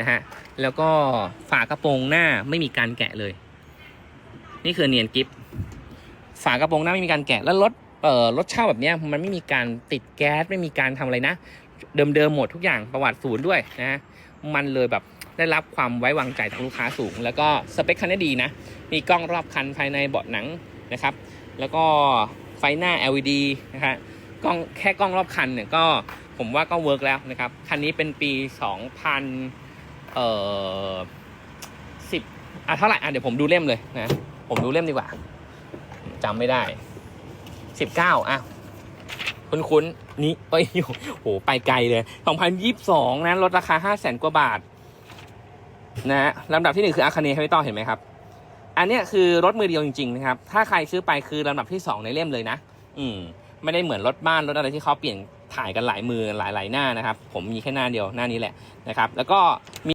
นะฮะ แล้วก็ฝากระโปรงหน้าไม่มีการแกะเลย นี่คือเนียนกิฟฝากระโปรงหน้าไม่มีการแกะแล้วรถเอ่อรถเช่าแบบเนี้ยมันไม่มีการติดแก๊สไม่มีการทำอะไรนะ เดิมๆหมดทุกอย่างประวัติศูนย์ด้วยนะฮะมันเลยแบบได้รับความไว้วางใจจากลูกค้าสูง แล้วก็สเปคคันนี้ดีนะ มีกล้องรอบคันภายในเบาะหนังนะครับ แล้วก็ไฟหน้า LED นะฮะกล้องแค่กล้องรอบคันเนี่ยก็ผมว่าก็เวิร์กแล้วนะครับ คันนี้เป็นปี 2000 เออสิบอะเท่าไหร่อะเดี๋ยวผมดูเล่มเลยนะ ผมดูเล่มดีกว่าจำไม่ได้19อะคุ้นๆนี่เอ้ยโหไปไกลเลย2022นยี่สิบสองนะลดราคา5 0 0แสนกว่าบาทนะฮะลำดับที่หนึ่งคืออาคาเนครับพี่ต้อเห็นไหมครับ อันเนี้ยคือรถมือเดียวจริง ๆ นะครับ ถ้าใครซื้อไปคือลำดับที่2ในเล่มเลยนะ อืม ไม่ได้เหมือนรถบ้านรถอะไรที่เขาเปลี่ยนถ่ายกันหลายมือหลายๆหน้านะครับ ผมมีแค่หน้าเดียวหน้านี้แหละนะครับ แล้วก็มี